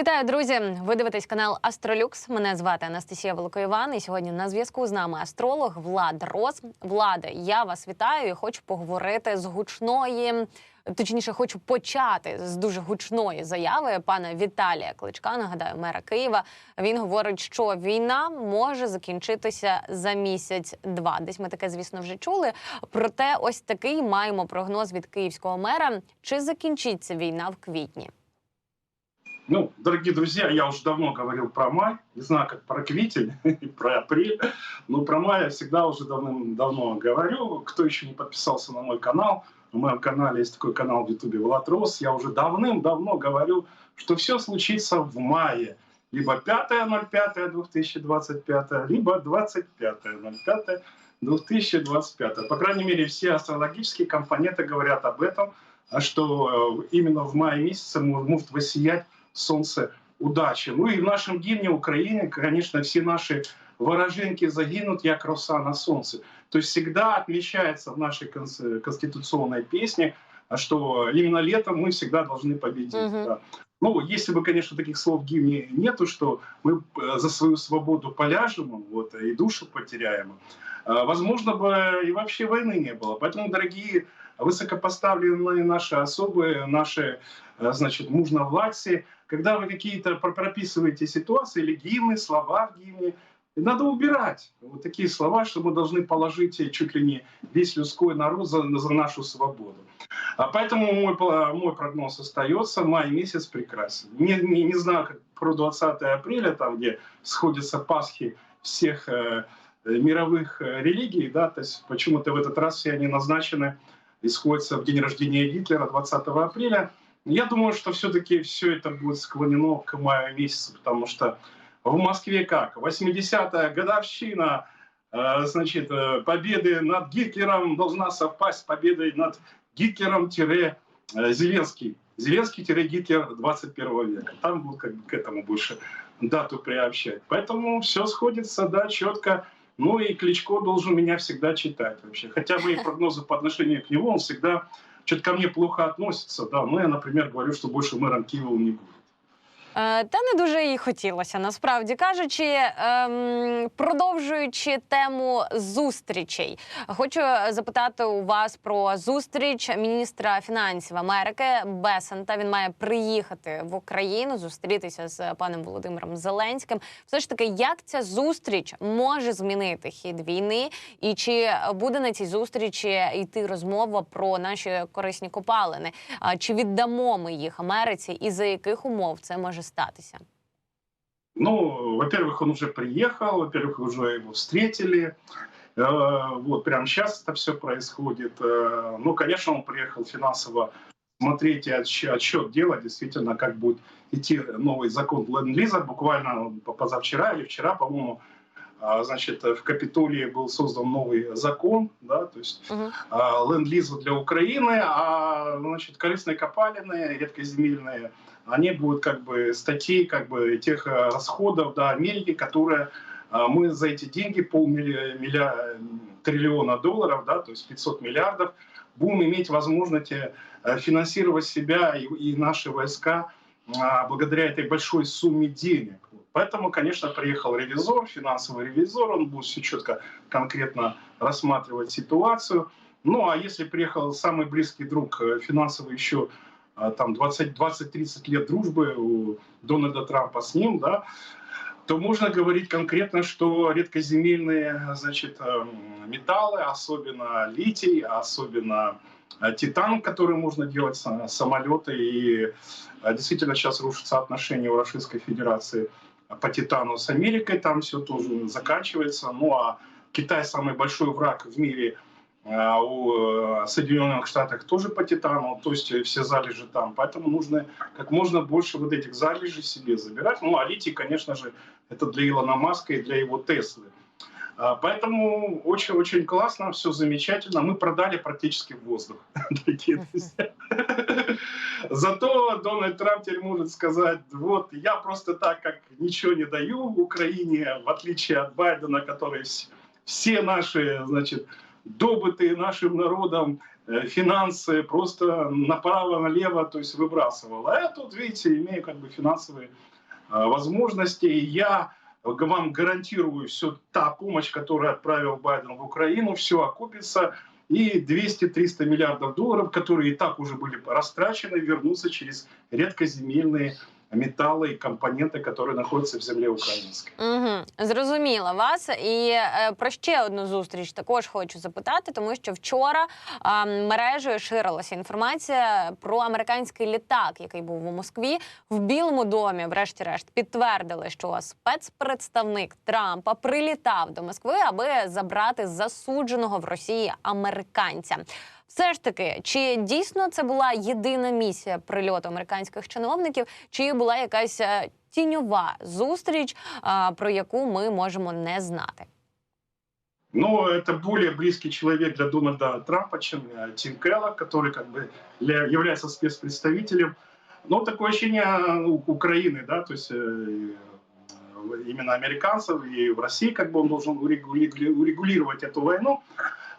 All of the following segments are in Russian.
Вітаю, друзі! Ви дивитесь канал Астролюкс. Мене звати Анастасія Великоїван. І сьогодні на зв'язку з нами астролог Влад Рос. Владе, я вас вітаю і хочу поговорити з гучної. Точніше, хочу почати з дуже гучної заяви пана Віталія Кличка. Нагадаю, мера Києва. Він говорить, що війна може закінчитися за місяць-два. Десь ми таке, звісно, вже чули. Проте, ось такий маємо прогноз від київського мера. Чи закінчиться війна в квітні? Ну, дорогие друзья, я уже давно говорил про май, не знаю, как про квитень и про апрель, но про май я всегда уже давным-давно говорю. Кто еще не подписался на мой канал, на моем канале есть такой канал в Ютубе Влад Рос, я уже давным-давно говорю, что все случится в мае. Либо 5.05.2025, либо 25.05.2025. По крайней мере, все астрологические компоненты говорят об этом, что э, именно в мае месяце может воссиять солнце удачи. Ну и в нашем гимне Украины, конечно, все наши ворожинки загинут, як роса на солнце. То есть всегда отмечается в нашей конституционной песне, что именно летом мы всегда должны победить. Mm-hmm. Да. Ну, если бы, конечно, таких слов в гимне нету, что мы э, за свою свободу поляжем вот, и душу потеряем, возможно бы и вообще войны не было. Поэтому, дорогие высокопоставленные наши особые, наши, э, значит, мужновладцы, когда вы какие-то прописываете ситуации или гимны, слова в гимне, надо убирать вот такие слова, что мы должны положить чуть ли не весь людской народ за, за нашу свободу. А поэтому мой, мой прогноз остается, май месяц прекрасен. Не, не, не знаю, как про 20 апреля, там, где сходятся Пасхи всех э, мировых э, религий, да, то есть почему-то в этот раз все они назначены и сходятся в день рождения Гитлера 20 апреля. Я думаю, что все-таки все это будет склонено к маю месяцу, потому что в Москве как? 80-я годовщина э, значит, э, победы над Гитлером должна совпасть с победой над Гитлером-Зеленский. Зеленский-Гитлер 21 века. Там будут как бы к этому больше дату приобщать. Поэтому все сходится, да, четко. Ну и Кличко должен меня всегда читать вообще. Хотя мои прогнозы по отношению к нему, он всегда что-то ко мне плохо относится. Да, ну я, например, говорю, что больше мэром Киева он не будет. Е, та не дуже їй хотілося, насправді кажучи, ем, продовжуючи тему зустрічей, хочу запитати у вас про зустріч міністра фінансів Америки Бесента. Він має приїхати в Україну, зустрітися з паном Володимиром Зеленським. Все ж таки, як ця зустріч може змінити хід війни, і чи буде на цій зустрічі йти розмова про наші корисні копалини? Чи віддамо ми їх Америці, і за яких умов це може? Може статися? Ну, во-первых, он уже приехал, во-первых, уже его встретили. Э, вот прямо сейчас это все происходит. Э, ну, конечно, он приехал финансово смотреть и отсчет делать, действительно, как будет идти новый закон ленд-лиза. Буквально позавчера или вчера, по-моему, а, значит, в Капитолии был создан новый закон, да, то есть угу. ленд-лизу для Украины, а значит, корыстные копалины, редкоземельные, они будут как бы статьи как бы тех а, расходов до Америки, которые мы за эти деньги полмиллиарда триллиона долларов, да, то есть 500 миллиардов, будем иметь возможность э, финансировать себя и, и наши войска благодаря этой большой сумме денег. Поэтому, конечно, приехал ревизор, финансовый ревизор, он будет все четко, конкретно рассматривать ситуацию. Ну а если приехал самый близкий друг, э, финансовый еще э, там 20-30 лет дружбы у Дональда Трампа с ним, да, то можно говорить конкретно, что редкоземельные значит, эм, металлы, особенно литий, особенно э, титан, который можно делать самолеты, и действительно сейчас рушатся отношения у Российской Федерации – по Титану с Америкой, там все тоже заканчивается. Ну а Китай самый большой враг в мире а у э, Соединенных Штатах тоже по Титану, то есть все залежи там. Поэтому нужно как можно больше вот этих залежей себе забирать. Ну а литий, конечно же, это для Илона Маска и для его Теслы. А, поэтому очень-очень классно, все замечательно. Мы продали практически воздух, дорогие друзья. Зато Дональд Трамп теперь может сказать, вот я просто так, как ничего не даю Украине, в отличие от Байдена, который все наши, значит, добытые нашим народом э, финансы просто направо-налево, то есть выбрасывал. А я тут, видите, имею как бы финансовые э, возможности. И я вам гарантирую, все та помощь, которую отправил Байден в Украину, все окупится. И 200-300 миллиардов долларов, которые и так уже были растрачены, вернутся через редкоземельные металлы и компоненты, которые находятся в земле украинской. Угу, зрозуміла вас. І е, про ще одну зустріч також хочу запитати, тому що вчора е, мережею ширилася інформація про американський літак, який був у Москві. В Білому домі, врешті-решт, підтвердили, що спецпредставник Трампа прилітав до Москви, аби забрати засудженого в Росії американця. Все ж таки, чи дійсно це була єдина місія прильоту американських чиновників, чи була якась е, тіньова зустріч, а, про яку ми можемо не знати? Но это более близкий человек для Дональда Трампа, чем э, Тим Келлог, который как бы для- является спецпредставителем. Но такое ощущение ну, Украины, да, то есть э, именно американцев, и в России как бы он должен урегули- урегулировать эту войну.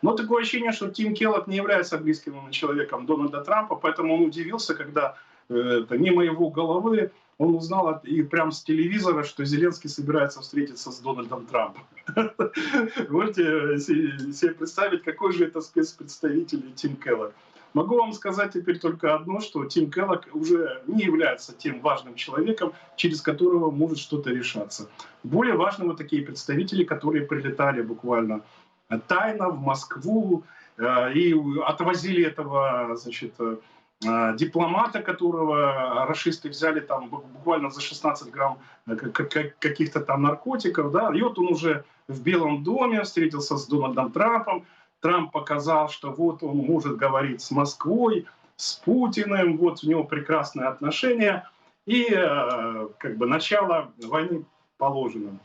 Но такое ощущение, что Тим Келлог не является близким человеком Дональда Трампа, поэтому он удивился, когда э, это, мимо его головы он узнал и прям с телевизора, что Зеленский собирается встретиться с Дональдом Трампом. Можете се- себе представить, какой же это спецпредставитель Тим Келлог. Могу вам сказать теперь только одно, что Тим Келлог уже не является тем важным человеком, через которого может что-то решаться. Более важны вот такие представители, которые прилетали буквально э, тайно в Москву э, и отвозили этого, значит, э, дипломата, которого расисты взяли там бу- буквально за 16 грамм э, каких-то там наркотиков, да, и вот он уже в Белом доме встретился с Дональдом Трампом, Трамп показал, что вот он может говорить с Москвой, с Путиным, вот у него прекрасные отношения, и как бы начало войны положено.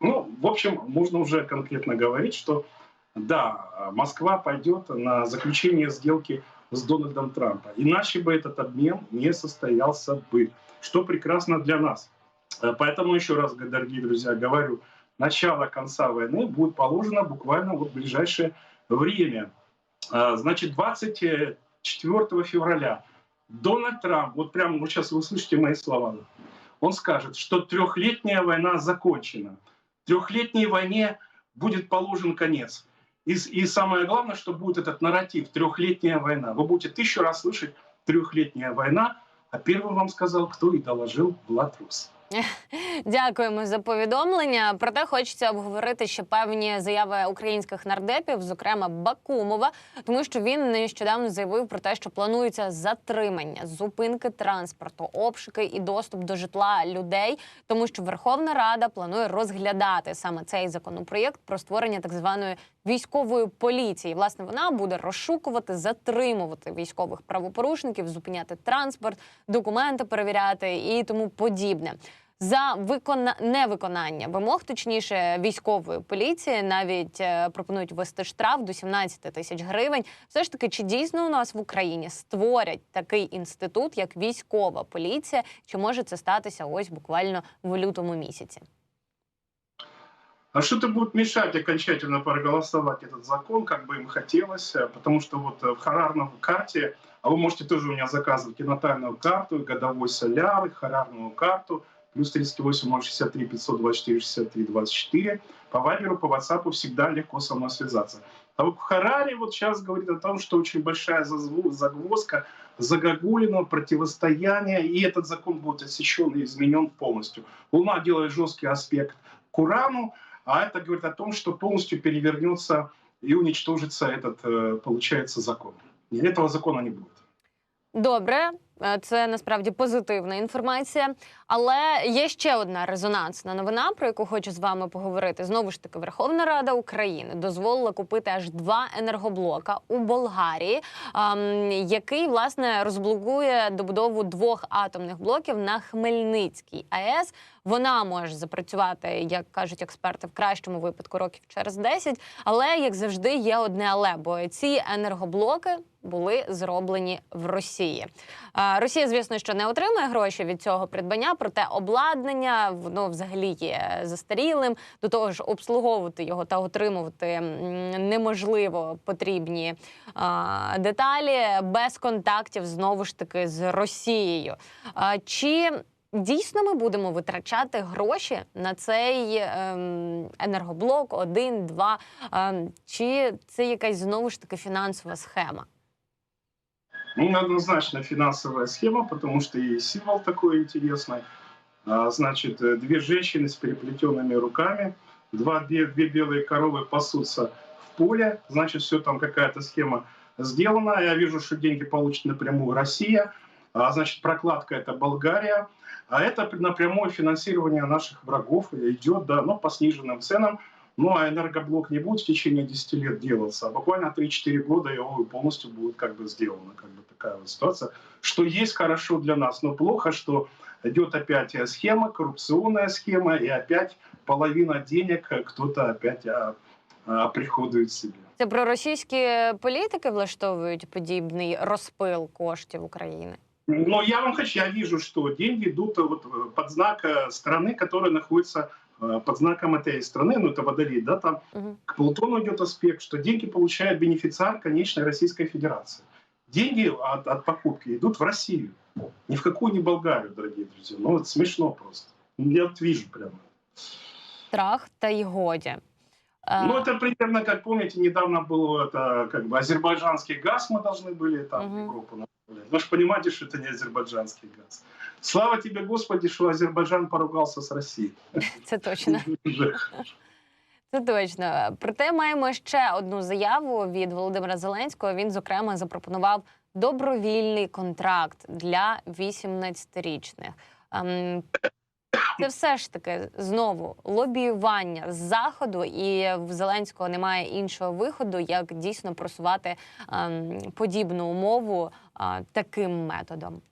Ну, в общем, можно уже конкретно говорить, что да, Москва пойдет на заключение сделки с Дональдом Трампом. Иначе бы этот обмен не состоялся бы, что прекрасно для нас. Э, Поэтому еще раз, дорогие друзья, говорю, начало конца войны будет положено буквально вот в ближайшее время. А, Значит, 24 февраля Дональд Трамп, вот прямо вот сейчас вы слышите мои слова, он скажет, что трехлетняя война закончена. Трехлетней войне будет положен конец. И, с- и самое главное, что будет этот нарратив «трехлетняя война». Вы будете тысячу раз слышать «трехлетняя война», а первым вам сказал, кто и доложил Влад Рус. Дякуємо за повідомлення. Проте хочеться обговорити ще певні заяви українських нардепів, зокрема Бакумова, тому що він нещодавно заявив про те, що планується затримання, зупинки транспорту, обшуки і доступ до житла людей, тому що Верховна Рада планує розглядати саме цей законопроєкт про створення так званої військової поліції. Власне, вона буде розшукувати, затримувати військових правопорушників, зупиняти транспорт, документи перевіряти і тому подібне. За викона... невиконання вимог, точніше військової поліції, навіть е, пропонують ввести штраф до 17 тисяч гривень. Все ж таки, чи дійсно у нас в Україні створять такий інститут, як військова поліція? Чи може це статися ось буквально в лютому місяці? А что-то будет мешать окончательно проголосовать этот закон, как бы им хотелось, э, потому что вот э, в Харарном карте, а вы можете тоже у меня заказывать и натальную карту, и годовой соляр, и харарную карту, плюс 38 063 524 63 24. По Вайберу, по WhatsApp всегда легко со мной связаться. А вот Харари вот сейчас говорит о том, что очень большая загвоздка, загогулина, противостояние, и этот закон будет отсечен и изменен полностью. Луна делает жесткий аспект к Урану, а это говорит о том, что полностью перевернется и уничтожится этот, э, получается, закон. И этого закона не будет. Добре, це насправді позитивна інформація. Але є ще одна резонансна новина, про яку хочу з вами поговорити. Знову ж таки, Верховна Рада України дозволила купити аж два енергоблока у Болгарії, ем, який власне розблокує добудову двох атомних блоків на Хмельницькій АЕС. Вона може запрацювати, як кажуть експерти, в кращому випадку років через 10. Але як завжди, є одне але, бо ці енергоблоки були зроблені в Росії. Росія, звісно, що не отримає гроші від цього придбання, проте обладнання воно взагалі є застарілим. До того ж, обслуговувати його та отримувати неможливо потрібні деталі без контактів знову ж таки з Росією. Чи дійсно ми будемо витрачати гроші на цей ем, енергоблок один, два? Ем, чи це якась знову ж таки фінансова схема? Ну, однозначно финансовая схема, потому что и символ такой интересный. А, Значит, э, две женщины с переплетенными руками, два, две, две белые коровы пасутся в поле, значит, все там какая-то схема сделана. Я вижу, что деньги получит напрямую Россия, а, значит, прокладка это Болгария, а это напрямую финансирование наших врагов идет, да, но по сниженным ценам. Ну, а энергоблок не будет в течение 10 лет делаться, а буквально 3-4 года его полностью будет как бы сделано. Как бы такая вот ситуация. Что есть хорошо для нас, но плохо, что идет опять э, схема, коррупционная схема, и опять половина денег э, кто-то опять а, а, приходует себе. Це проросійські політики влаштовують подібний розпил коштів України. Но я вам хочу, я вижу, что деньги идут э, вот э, под знак э, страны, которая находится э, под знаком этой страны, ну это водолей, да, там Угу. к Плутону идет аспект, что деньги получает бенефициар конечной Российской Федерации. Деньги от, от покупки идут в Россию, ни в какую не Болгарию, дорогие друзья. Ну, это смешно просто. Я вот вижу прямо. Страх та й годі. Е, Ну, это примерно, как помните, недавно было это, как бы, азербайджанский газ мы должны были там Мгм. Европу. Вы же понимаете, что это не азербайджанский газ. Слава тебе, Господи, что Азербайджан поругался с Россией. Це точно. Це точно. Проте маємо ще одну заяву від Володимира Зеленського. Він, зокрема, запропонував добровільний контракт для 18-річних. Це все ж таки знову лобіювання з заходу, і в Зеленського немає іншого виходу, як дійсно просувати ем, подібну умову а, таким методом.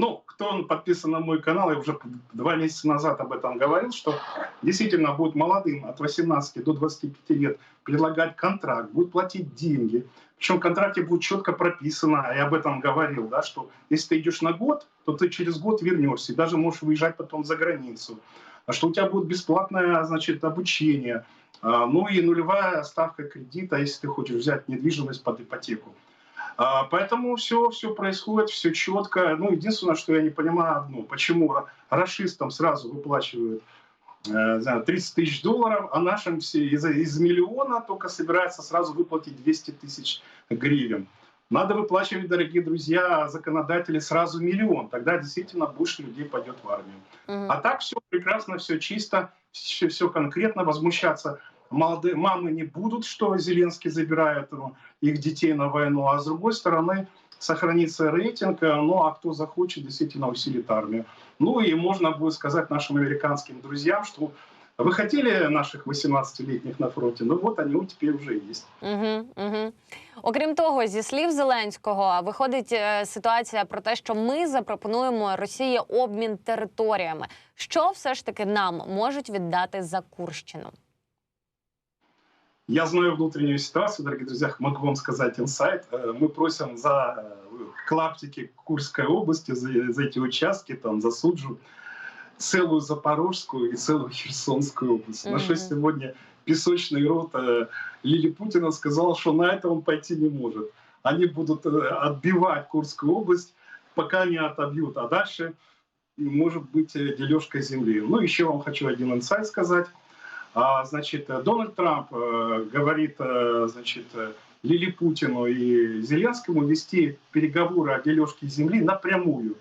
Ну, кто подписан на мой канал, я уже два месяца назад об этом говорил, что действительно будет молодым от 18 до 25 лет предлагать контракт, будет платить деньги. Причем в контракте будет четко прописано, я об этом говорил, да, что если ты идешь на год, то ты через год вернешься и даже можешь выезжать потом за границу. А что у тебя будет бесплатное, значит, обучение, а, ну и нулевая ставка кредита, если ты хочешь взять недвижимость под ипотеку. А, Поэтому все, все происходит, все четко. Ну, единственное, что я не понимаю одно, почему ра- расистам сразу выплачивают 30 тысяч долларов, а нашим все из, из миллиона только собирается сразу выплатить 200 тысяч гривен. Надо выплачивать, дорогие друзья, законодатели сразу миллион. Тогда действительно больше людей пойдет в армию. Мгм. А так все прекрасно, все чисто, все, все конкретно. Возмущаться молодые мамы не будут, что Зеленский забирает ну, их детей на войну, а с другой стороны сохранится рейтинг, э, ну а кто захочет, действительно усилит армию. Ну и можно будет сказать нашим американским друзьям, что вы хотели наших 18-летних на фронте, ну вот они вот теперь уже есть. Угу, угу. Окрім того, зі слів Зеленського виходить е, ситуація про те, що ми запропонуємо Росії обмін територіями. Що все ж таки нам можуть віддати за Курщину? Я знаю внутреннюю ситуацию, дорогие друзья, могу вам сказать инсайт. Э, Мы просим за э, клаптики Курской области, за, за эти участки, там, за Суджу, целую Запорожскую и целую Херсонскую область. На что сегодня песочный рот э, Лили Путина сказал, что на это он пойти не может. Они будут отбивать Курскую область, пока не отобьют. А дальше может быть дележка земли. Ну, еще вам хочу один инсайт сказать. А, значит, Дональд Трамп э, говорит, э, значит, Лили Путину и Зеленскому вести переговоры о дележке земли напрямую.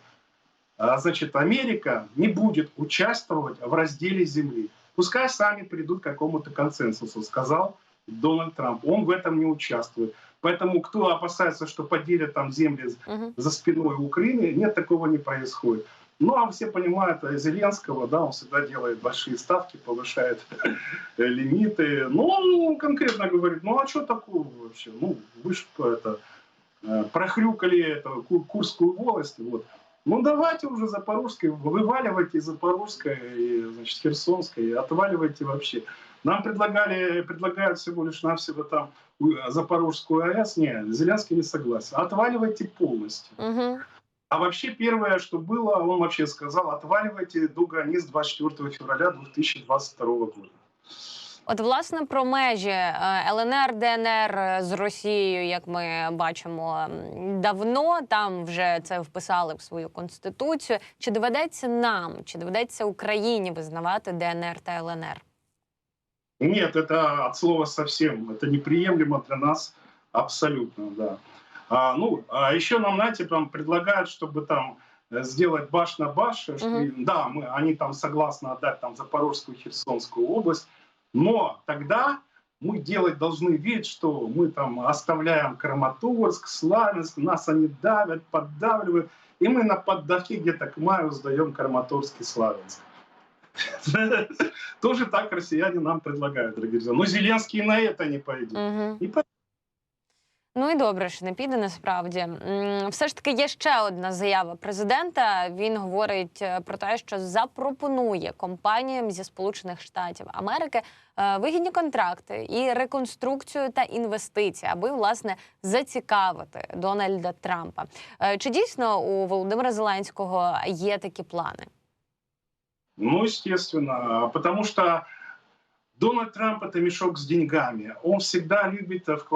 А, значит, Америка не будет участвовать в разделе земли. Пускай сами придут к какому-то консенсусу, сказал Дональд Трамп. Он в этом не участвует. Поэтому кто опасается, что поделят там земли Угу. за спиной Украины, нет, такого не происходит. Ну, а все понимают э, Зеленского, да, он всегда делает большие ставки, повышает лимиты. Ну, он конкретно говорит, ну, а что такого вообще? Ну, вы же это, э, прохрюкали Ку- Курскую волость, вот. Ну, давайте уже Запорожской, вываливайте Запорожской, и, значит, Херсонской, отваливайте вообще. Нам предлагали, предлагают всего лишь навсего там э, Запорожскую АЭС. Не, Зеленский не согласен. Отваливайте полностью. Угу. А вообще первое, что было, он вообще сказал, отваливайте до границ 24 февраля 2022 года. От власне про межі е, ЛНР, ДНР з Росією, як ми бачимо, м, давно там вже це вписали в свою конституцію. Чи доведеться нам, чи доведеться Україні визнавати ДНР та ЛНР? Нет, это от слова совсем. Это неприемлемо для нас абсолютно, да. А, ну, а еще нам, знаете, там предлагают, чтобы там э, сделать баш на баш. что, Мгм. Да, мы, они там согласны отдать там Запорожскую, Херсонскую область, но тогда мы делать должны вид, что мы там оставляем Краматорск, Славянск, нас они давят, поддавливают, и мы на поддавке где-то к маю сдаем Краматорск и Славянск. Тоже так россияне нам предлагают, дорогие друзья. Но Зеленский на это не пойдет. Угу. Не пойдет. Ну і добре, що не піде насправді. Все ж таки є ще одна заява президента. Він говорить е, про те, що запропонує компаніям зі Сполучених Штатів Америки е, вигідні контракти і реконструкцію та інвестиції, аби власне зацікавити Дональда Трампа. Е, Чи дійсно у Володимира Зеленського є такі плани? Ну, естественно, потому что Дональд Трамп это мешок с деньгами. Он всегда любит э, э,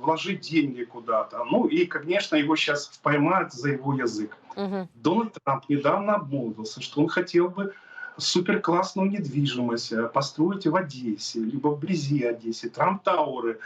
вложить деньги куда-то. Ну и, конечно, его сейчас поймают за его язык. Угу. Дональд Трамп недавно обмолвился, что он хотел бы суперклассную недвижимость э, построить в Одессе, либо вблизи Одессы, Трамп-Тауры,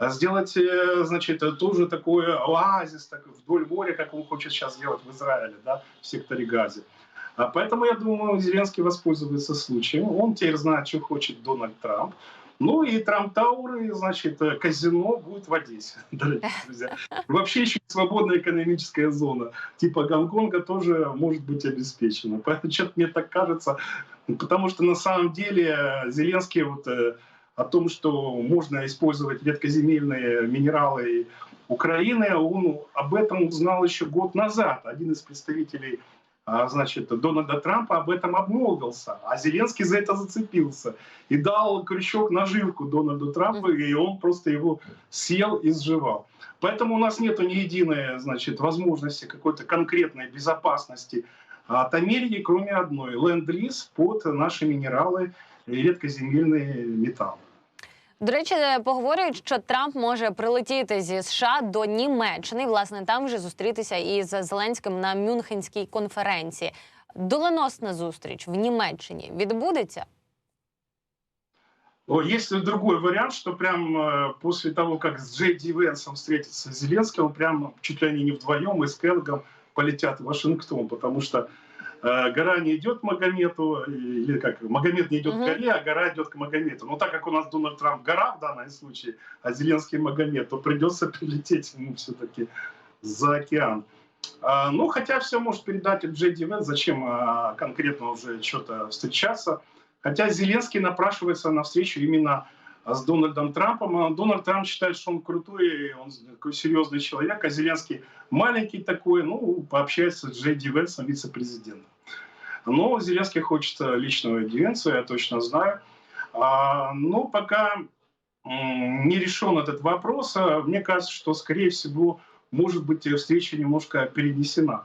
сделать, значит, тоже такой оазис так, вдоль моря, как он хочет сейчас сделать в Израиле, да, в секторе Газе. А Поэтому я думаю, Зеленский воспользуется случаем. Он теперь знает, что хочет Дональд Трамп. Ну и Трамп Тауры, значит, э, казино будет в Одессе, дорогие друзья. Вообще еще свободная экономическая зона типа Гонконга тоже может быть обеспечена. Поэтому что-то мне так кажется, потому что на самом деле Зеленский вот э, о том, что можно использовать редкоземельные минералы Украины, он об этом узнал еще год назад. Один из представителей а, значит, Дональда Трампа об этом обмолвился, а Зеленский за это зацепился и дал крючок наживку Дональду Трампу, и он просто его съел и сживал. Поэтому у нас нет ни единой значит, возможности какой-то конкретной безопасности от Америки, кроме одной – ленд-лиз под наши минералы и редкоземельные металлы. До речі, поговорюють, що Трамп може прилетіти зі США до Німеччини. Власне, там вже зустрітися із Зеленським на Мюнхенській конференції. Доленосна зустріч в Німеччині відбудеться. Ли другой вариант, что прям э, после того, как с Джей Ди Венсом встретится Зеленский, он прям чуть ли не вдвоем и с Келлогом полетят в Вашингтон, потому что гора не идет к Магомету, или как, Магомед не идет Мгм. к горе, а гора идет к Магомету. Но так как у нас Дональд Трамп гора в данном случае, а Зеленский Магомед, то придется прилететь ему все-таки за океан. А, ну, хотя все может передать Джей Ди Венс, зачем а, конкретно уже что-то встречаться. Хотя Зеленский напрашивается на встречу именно а, с Дональдом Трампом. А Дональд Трамп считает, что он крутой, он такой серьезный человек, а Зеленский маленький такой, ну, пообщается с Джей Ди Венсом, вице-президентом. Но Зеленский хочет э, личного аудиенцию, я точно знаю. А, но пока не решен этот вопрос, а, мне кажется, что, скорее всего, может быть, встреча немножко перенесена.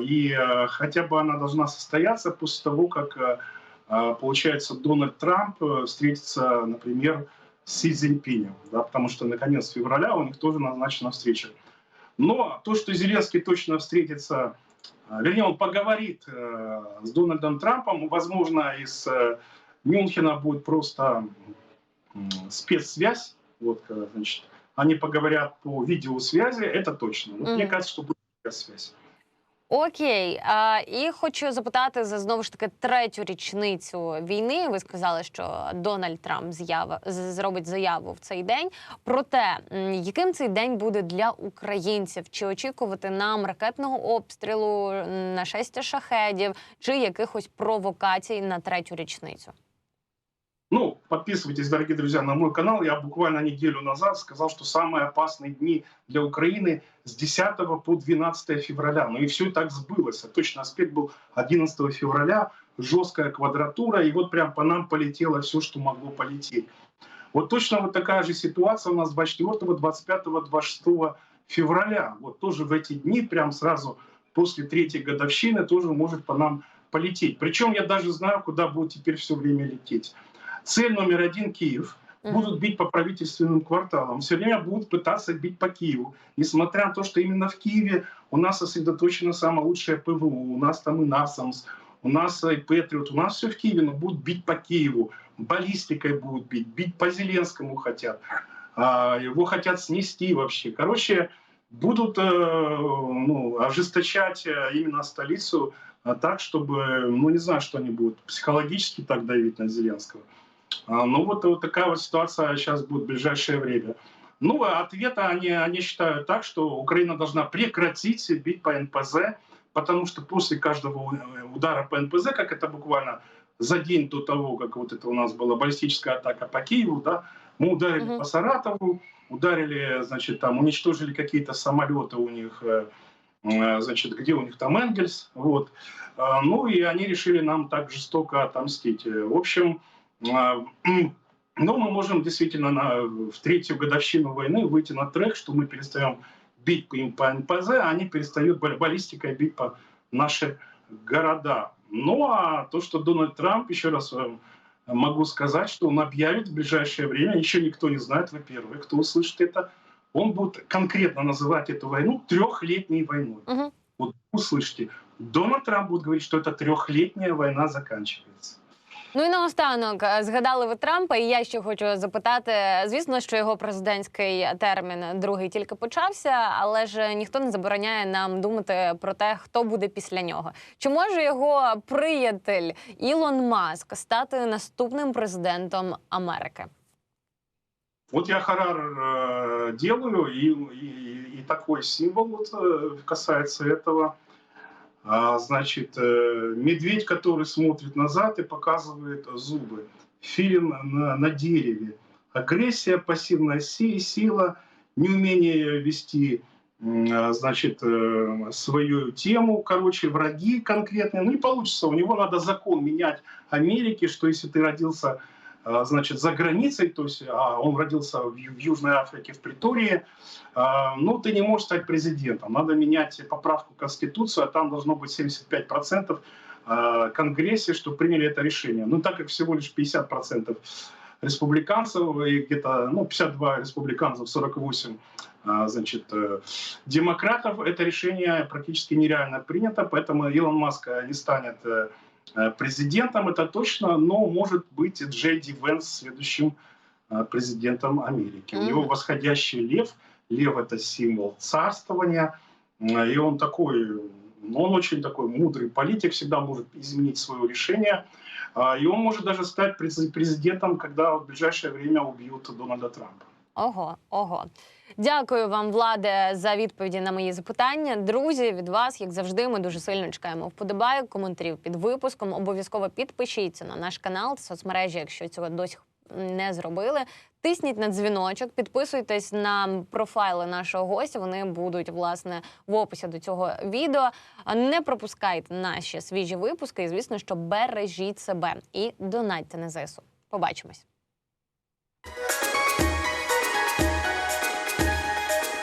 И э, хотя бы она должна состояться после того, как э, получается, Дональд Трамп э, встретится, например, с Си Цзиньпинем, да, потому что наконец февраля у них тоже назначена встреча. Но то, что Зеленский точно встретится, а, вернее, он поговорит э, с Дональдом Трампом, возможно, из э, Мюнхена будет просто спецсвязь, вот, э, значит, они поговорят по видеосвязи, это точно. Вот Мне Мгм. кажется, что будет спецсвязь. Окей, а, і хочу запитати за знову ж таки третю річницю війни. Ви сказали, що Дональд Трамп з'ява зробить заяву в цей день. Проте, яким цей день буде для українців? Чи очікувати нам ракетного обстрілу, нашестя шахедів, чи якихось провокацій на третю річницю? Ну, подписывайтесь, дорогие друзья, на мой канал. Я буквально неделю назад сказал, что самые опасные дни для Украины с 10 по 12 февраля. Ну и все так сбылось. А точно аспект был 11 февраля, жесткая квадратура, и вот прям по нам полетело все, что могло полететь. Вот точно вот такая же ситуация у нас 24, 25, 26 февраля. Вот тоже в эти дни прям сразу после третьей годовщины тоже может по нам полететь. Причем я даже знаю, куда будет теперь все время лететь. Цель номер один – Киев. Будут бить по правительственным кварталам. Все время будут пытаться бить по Киеву. Несмотря на то, что именно в Киеве у нас сосредоточена самая лучшая ПВУ. У нас там и НАСАМС, у нас и Патриот. У нас все в Киеве, но будут бить по Киеву. Баллистикой будут бить. Бить по Зеленскому хотят. А, Его хотят снести вообще. Короче, будут э, ну, ожесточать э, именно столицу а, так, чтобы, ну не знаю, что они будут, психологически так давить на Зеленского. А, Ну вот, вот такая вот ситуация сейчас будет в ближайшее время. Ну, а ответа они, они считают так, что Украина должна прекратить бить по НПЗ, потому что после каждого э, удара по НПЗ, как это буквально за день до того, как вот это у нас была баллистическая атака по Киеву, да, мы ударили Мгм. по Саратову, ударили, значит, там уничтожили какие-то самолеты у них, э, э, значит, где у них там Энгельс, вот. А, Ну и они решили нам так жестоко отомстить. В общем, а, м, ну мы можем действительно на, в третью годовщину войны выйти на трек, что мы перестаем бить по им по НПЗ, а они перестают бал- баллистикой бить по наши города. Ну а то, что Дональд Трамп, еще раз могу сказать, что он объявит в ближайшее время, еще никто не знает, во-первых, кто услышит это, он будет конкретно называть эту войну трехлетней войной. Мгм. Вот услышите, Дональд Трамп будет говорить, что эта трехлетняя война заканчивается. Ну і наостанок е, згадали ви Трампа, і я ще хочу запитати. Звісно, що його президентський термін другий тільки почався, але ж ніхто не забороняє нам думати про те, хто буде після нього. Чи може його приятель Ілон Маск стати наступним президентом Америки? Вот я Харар э, делаю, и, и- и такой символ вот, э, касается этого. А, значит, э, медведь, который смотрит назад и показывает зубы. Филин на, на дереве. Агрессия, пассивная си- сила, неумение вести а, значит, э, свою тему, короче, враги конкретные. Ну, не получится. У него надо закон менять Америки, что если ты родился значит, за границей, то есть а, он родился в, в Южной Африке, в Притории, а, ну, ты не можешь стать президентом. Надо менять поправку в Конституцию, а там должно быть 75% а, Конгрессе, чтобы приняли это решение. Ну, так как всего лишь 50% республиканцев и где-то, ну, 52 республиканцев, 48 а, значит, э, демократов, это решение практически нереально принято, поэтому Илон Маск э, не станет э, президентом, это точно, но может быть и Джей Ди Венс следующим э, президентом Америки. У него восходящий лев. Лев – это символ царствования. Э, И он такой, ну, он очень такой мудрый политик, всегда может изменить свое решение. А, И он может даже стать през- президентом, когда в ближайшее время убьют Дональда Трампа. Ого, ого. Дякую вам, владе, за відповіді на мої запитання. Друзі, від вас, як завжди, ми дуже сильно чекаємо вподобайок, коментарів під випуском. Обов'язково підпишіться на наш канал та соцмережі, якщо цього досі не зробили. Тисніть на дзвіночок, підписуйтесь на профайли нашого гостя. Вони будуть власне в описі до цього відео. Не пропускайте наші свіжі випуски. І звісно, що бережіть себе і донатьте на ЗСУ. Побачимось.